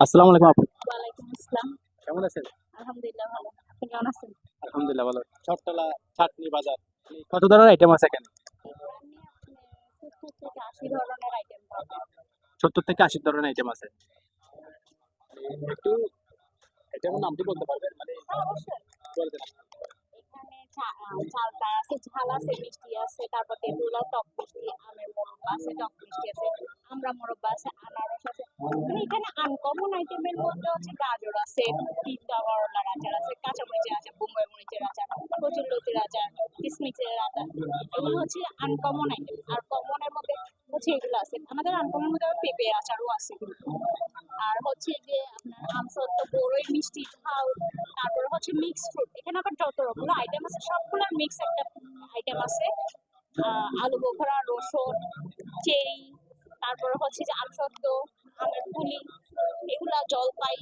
আসসালামু আলাইকুম আপু। ওয়ালাইকুম আসসালাম। কেমন আছেন? আলহামদুলিল্লাহ ভালো। আপনি কেমন আছেন? আলহামদুলিল্লাহ ভালো। ছটতলা ছাটনি বাজার। কত ধরনের আইটেম আছে এখানে? সত্তর থেকে আশি ধরনের আইটেম আছে। একটু আইটেমের নামটি বলতে পারবেন? মানে হ্যাঁ বলে দেন চালটা আছে ঝাল আছে মিষ্টি আছে তারপর তেঁতুলা টক মিষ্টি আমের মোরব্বা আছে টক মিষ্টি আছে আমরা মোরব্বা আছে মানে এখানে আনকমন আইটেমের মধ্যে হচ্ছে গাজর আছে তিনটা করলার আচার আছে কাঁচা মরিচের আচার, বোম্বাই মরিচের আচার প্রচুর লতির আচার, কিসমিসের আচার, এগুলো হচ্ছে আনকমন আইটেম আর কমনের মধ্যে হচ্ছে এগুলো আছে। আমাদের আনকমন মধ্যে পেঁপে আচারও আছে। আর হচ্ছে যে আপনার আমসত্ব, বড়ই মিষ্টি, ঝাল, তারপরে হচ্ছে মিক্স ফ্রুট এখানে আবার যত রকমের আইটেম আছে সবগুলোর মিক্স একটা আইটেম আছে। আলু বোখরা, রসুন, চেরি, তারপরে হচ্ছে যে আমসত্ব পুলি এগুলা জলপাই